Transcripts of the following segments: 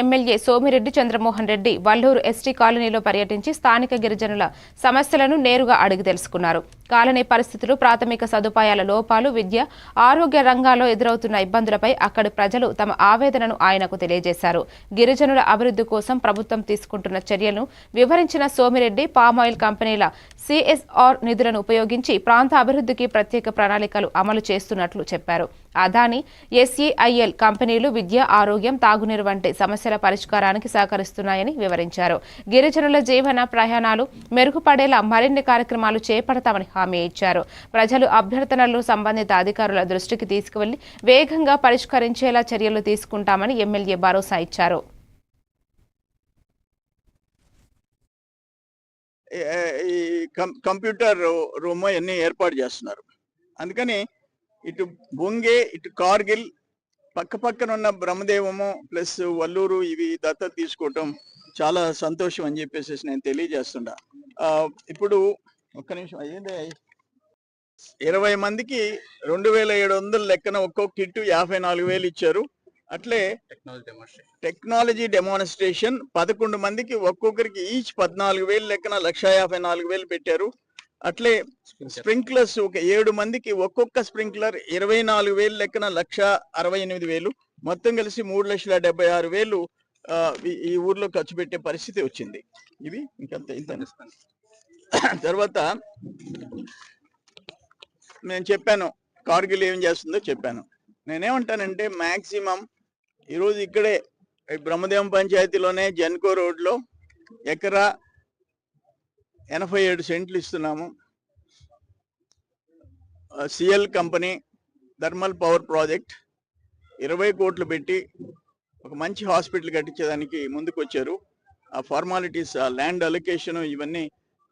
MLA Somireddy Chandramohan Reddy Valluru ST కాలనీలో పర్యటించి స్థానిక గిరిజనుల సమస్యలను నేరుగా అడిగి తెలుసుకున్నారు. కాలనీ పరిస్థితులు ప్రాథమిక సదుపాయాల లోపాలు విద్య ఆరోగ్య రంగాల్లో ఎదురవుతున్న ఇబ్బందులపై అక్కడి ప్రజలు తమ ఆవేదనను ఆయనకు తెలియజేశారు. గిరిజనుల అభివృద్ధి కోసం ప్రభుత్వం తీసుకుంటున్న చర్యలను వివరించిన సోమిరెడ్డి పామాయిల్ కంపెనీల సిఎస్ఆర్ నిధులను ఉపయోగించి ప్రాంత అభివృద్ధికి ప్రత్యేక ప్రణాళికలు అమలు చేస్తున్నట్లు చెప్పారు. అదాని ఎస్ఈఐఎల్ కంపెనీలు విద్య ఆరోగ్యం తాగునీరు వంటి సమస్యల పరిష్కారానికి సహకరిస్తున్నాయని వివరించారు. గిరిజనుల జీవన ప్రయాణాలు మెరుగుపడేలా మరిన్ని కార్యక్రమాలు చేపడతామని హామీ ఇచ్చారు. ప్రజలు అభ్యర్థనలు సంబంధిత అధికారుల దృష్టికి తీసుకువెళ్ళి వేగంగా పరిష్కరించేలా చర్యలు తీసుకుంటామని ఎమ్మెల్యే భరోసా ఇచ్చారు. ఈ కంప్యూటర్ రూమ్ అన్ని ఏర్పాటు చేస్తున్నారు. అందుకని ఇటు బొంగే ఇటు కార్గిల్ పక్క పక్కన ఉన్న బ్రహ్మదేవము ప్లస్ వల్లూరు ఇవి దత్తత తీసుకోవటం చాలా సంతోషం అని చెప్పేసి నేను తెలియజేస్తుండా. ఇప్పుడు ఒక్క నిమిషం అయ్యింది ఇరవై మందికి రెండు వేల ఏడు వందల లెక్కన ఒక్కొక్క కిట్టు యాభై నాలుగు వేలు ఇచ్చారు. అట్లే టెక్నాలజీ డెమోన్స్ట్రేషన్ టెక్నాలజీ డెమాన్స్ట్రేషన్ పదకొండు మందికి ఒక్కొక్కరికి ఈచ్ పద్నాలుగు వేలు లెక్కన లక్ష యాభై నాలుగు వేలు పెట్టారు. అట్లే స్ప్రింక్లర్స్ ఒక ఏడు మందికి ఒక్కొక్క స్ప్రింక్లర్ ఇరవై నాలుగు వేలు లెక్కన లక్ష అరవై ఎనిమిది వేలు. మొత్తం కలిసి మూడు లక్షల డెబ్బై ఆరు వేలు ఈ- ఊర్లో ఖర్చు పెట్టే పరిస్థితి వచ్చింది. ఇవి ఇంకంత ఇంత. తర్వాత నేను చెప్పాను కార్గిల్ ఏం చేస్తుందో చెప్పాను. నేనేమంటానంటే మాక్సిమం ఈరోజు ఇక్కడే బ్రహ్మదేవం పంచాయతీలోనే జన్కో రోడ్లో ఎకరా ఎనభై ఏడు సెంట్లు ఇస్తున్నాము. CL company thermal power project ఇరవై కోట్లు పెట్టి ఒక మంచి హాస్పిటల్ కట్టించేదానికి ముందుకు వచ్చారు ఆ ఫార్మాలిటీస్ ఆ ల్యాండ్ అలొకేషన్ ఇవన్నీ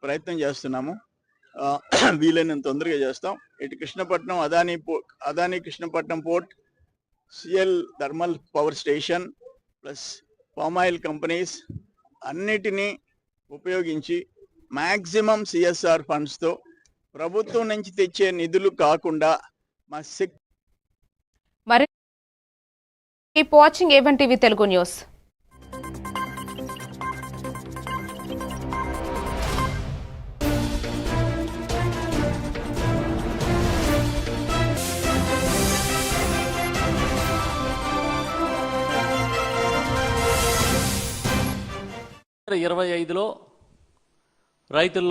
ప్రయత్నం చేస్తున్నాము. వీలైనంత తొందరగా చేస్తాం. ఇటు కృష్ణపట్నం అదాని పో Adani Krishnapatnam port CL thermal power station plus palm oil companies అన్నిటినీ ఉపయోగించి మ్యాక్సిమం సిఎస్ఆర్ ఫండ్స్తో ప్రభుత్వం నుంచి తెచ్చే నిధులు కాకుండా మా శక్తి మరి keep watching A one TV Telugu news. ఇరవై ఐదులో రైతుల్లో